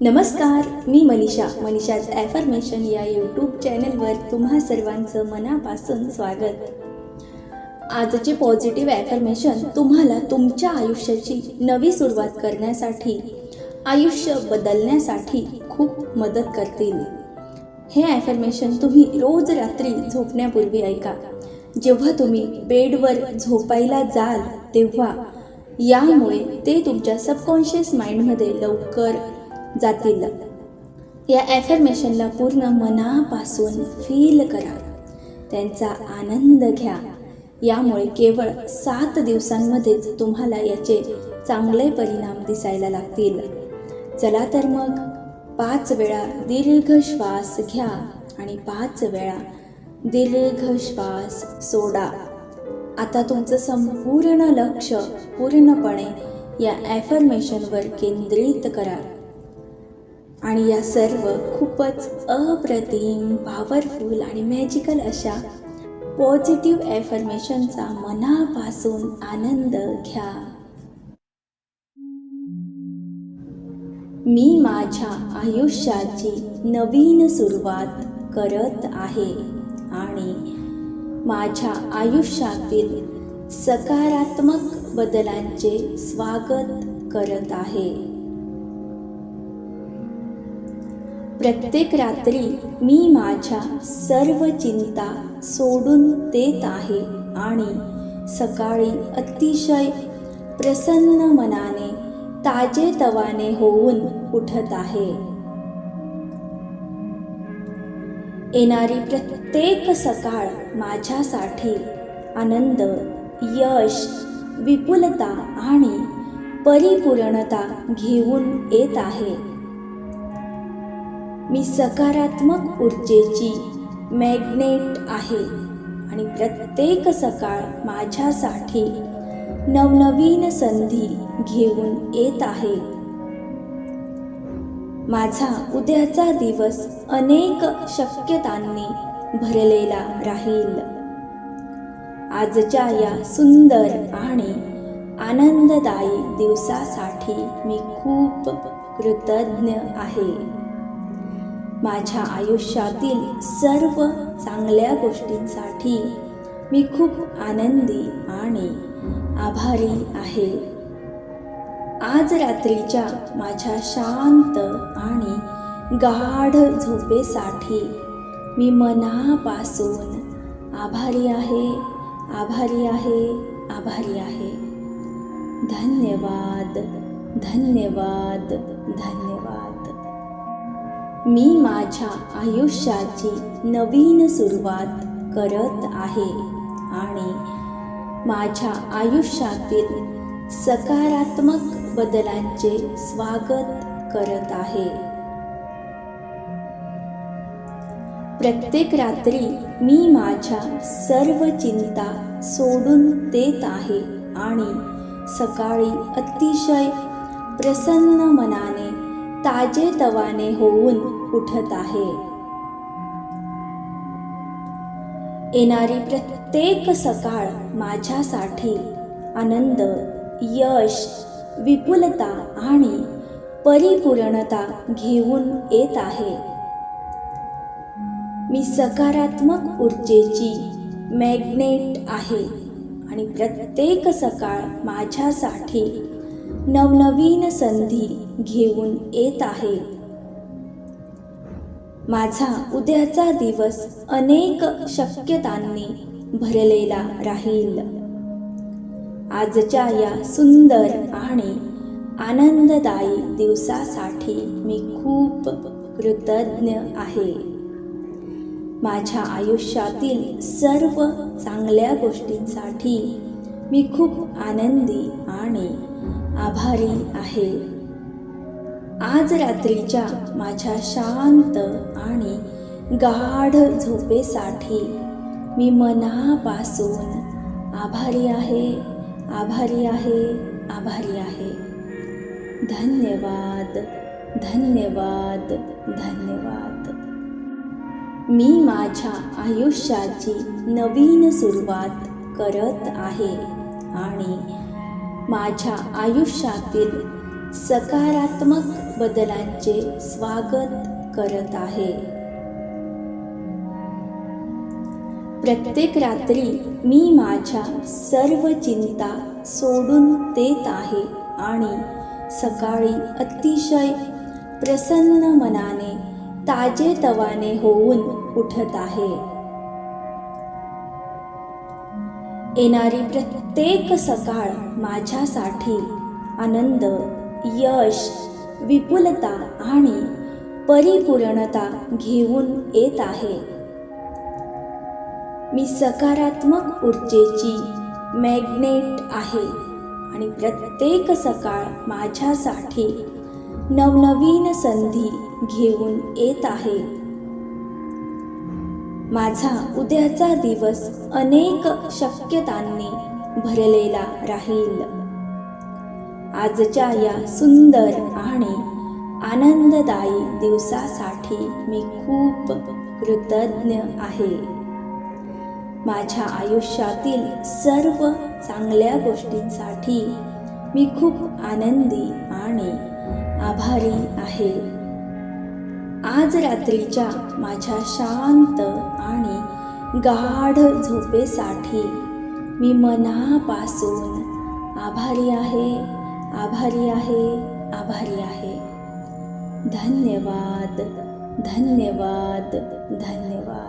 नमस्कार मी मनीषा मनीषाज ॲफर्मेशन या यूट्यूब चॅनलवर तुम्हा सर्वांचं मनापासून स्वागत. आजचे पॉझिटिव्ह ॲफर्मेशन तुम्हाला तुमच्या आयुष्याची नवी सुरुवात करण्यासाठी आयुष्य बदलण्यासाठी खूप मदत करतील. हे ॲफर्मेशन तुम्ही रोज रात्री झोपण्यापूर्वी ऐका. जेव्हा तुम्ही बेडवर झोपायला जाल तेव्हा यामुळे ते तुमच्या सबकॉन्शियस माइंडमध्ये लवकर जातील. या ॲफर्मेशनला पूर्ण मनापासून फील करा. त्यांचा आनंद घ्या. यामुळे केवळ सात दिवसांमध्येच तुम्हाला याचे चांगले परिणाम दिसायला लागतील. चला तर मग पाच वेळा दीर्घ श्वास घ्या आणि पाच वेळा दीर्घ श्वास सोडा. आता तुमचं संपूर्ण लक्ष पूर्णपणे या ॲफर्मेशनवर केंद्रित करा. आणि या सर्व खूपच अप्रतिम पॉवरफुल आणि मॅजिकल अशा पॉझिटिव्ह ॲफर्मेशनचा मनापासून आनंद घ्या. मी माझ्या आयुष्याची नवीन सुरुवात करत आहे आणि माझ्या आयुष्यातील सकारात्मक बदलांचे स्वागत करत आहे. प्रत्येक रात्री मी माझ्या सर्व चिंता सोडून देत आहे आणि सकाळी अतिशय प्रसन्न मनाने ताजे तवाने होऊन उठत आहे. येणारी प्रत्येक सकाळ माझ्यासाठी आनंद यश विपुलता आणि परिपूर्णता घेऊन येत आहे. मी सकारात्मक ऊर्जेची मॅग्नेट आहे. आणि प्रत्येक सकाळ माझ्यासाठी नवनवीन संधी घेऊन येत आहे. माझा उद्याचा दिवस अनेक शक्यतांनी भरलेला राहील. आजच्या या सुंदर आणि आनंददायी दिवसासाठी मी खूप कृतज्ञ आहे. माझ्या आयुष्यातील सर्व चांगल्या गोष्टींसाठी मी खूप आनंदी आणि आभारी आहे. आज रात्रीच्या माझ्या शांत आणि गाढ झोपेसाठी मी मनापासून आभारी आहे आभारी आहे आभारी आहे. धन्यवाद धन्यवाद धन्यवाद. मी माझ्या आयुष्याची नवीन सुरुवात करत आहे आणि माझ्या आयुष्यातील सकारात्मक बदलांचे स्वागत करत आहे. प्रत्येक रात्री मी माझ्या सर्व चिंता सोडून देत आहे आणि सकाळी अतिशय प्रसन्न मनाने ताजे तवाने होऊन उठत आहे. येणारी प्रत्येक सकाळ माझ्यासाठी आनंद यश विपुलता आणि परिपूर्णता घेऊन येत आहे. मी सकारात्मक ऊर्जेची मॅग्नेट आहे आणि प्रत्येक सकाळ माझ्यासाठी नवनवीन संधी घेऊन येत आहे. माझा उद्याचा दिवस अनेक शक्यतांनी भरलेला राहील. आजच्या या सुंदर आणि आनंददायी दिवसासाठी मी खूप कृतज्ञ आहे. माझ्या आयुष्यातील सर्व चांगल्या गोष्टींसाठी मी खूप आनंदी आणि आभारी आहे. आज रात्रीच्या माझ्या शांत आणि गाढ झोपेसाठी मी मनापासून आभारी आहे आभारी आहे आभारी आहे. धन्यवाद धन्यवाद धन्यवाद. मी माझ्या आयुष्याची नवीन सुरुवात करत आहे आणि माझ्या आयुष्यातील सकारात्मक बदलांचे स्वागत करत आहे. प्रत्येक रात्री मी माझ्या सर्व चिंता सोडून देत आहे आणि सकाळी अतिशय प्रसन्न मनाने ताजेतवाने होऊन उठत आहे. येणारी प्रत्येक सकाळ माझ्यासाठी आनंद यश विपुलता आणि परिपूर्णता घेऊन येत आहे. मी सकारात्मक ऊर्जेची मॅग्नेट आहे आणि प्रत्येक सकाळ माझ्यासाठी नवनवीन संधी घेऊन येत आहे. माझा उद्याचा दिवस अनेक शक्यतांनी भरलेला राहील. आजच्या या सुंदर आणि आनंददायी दिवसासाठी मी खूप कृतज्ञ आहे. माझ्या आयुष्यातील सर्व चांगल्या गोष्टींसाठी मी खूप आनंदी आणि आभारी आहे. आज रात्रीच्या माझ्या शांत आणि गाढ झोपेसाठी मी मनापासून आभारी आहे आभारी आहे आभारी आहे. धन्यवाद धन्यवाद धन्यवाद.